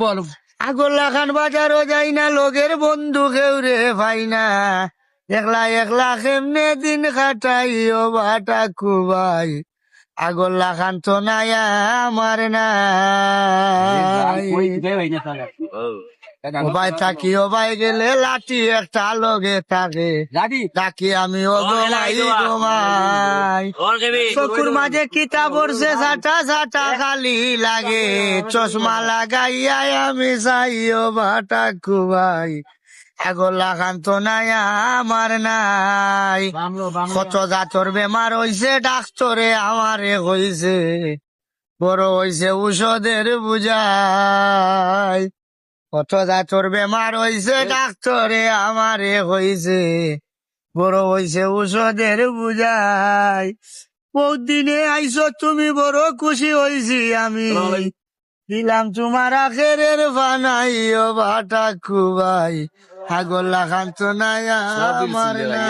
বল। আগোল্লা খান বাজারও যাই না, লোকের বন্ধু কেউ রে ভাই না। একলা একলা কেমনে দিন কাটাই ও বাটা খুবাই আগল্লা খান তো নাই আমার নাই থাকি ও ভাই গেলে লাঠি একটা লগে থাকে। ডাকি আমি ও গোমাই চকুর মাঝে কিতা পড়ছে সাটা সাটা খালি লাগে। চশমা লাগাইয়াই আমি চাই ও বাটা কুবাই এগোলা খান তো নাই আমার নাই। কত জাতর বেমার হইছে ডাক্তরে আমারে হইছে বড় হইছে ঔষধের বুঝাই। কত জাতর বেমার হইছে ডাক্তরে আমারে হইছে বড় হইছে ঔষধের বুঝাই। বহুত দিনে আইসো তুমি বড় খুশি হইছি আমি। দিলাম তোমার আখেরের বানাই ও ভাটা খুবাই। আগল্লা খান তো নাই আমার না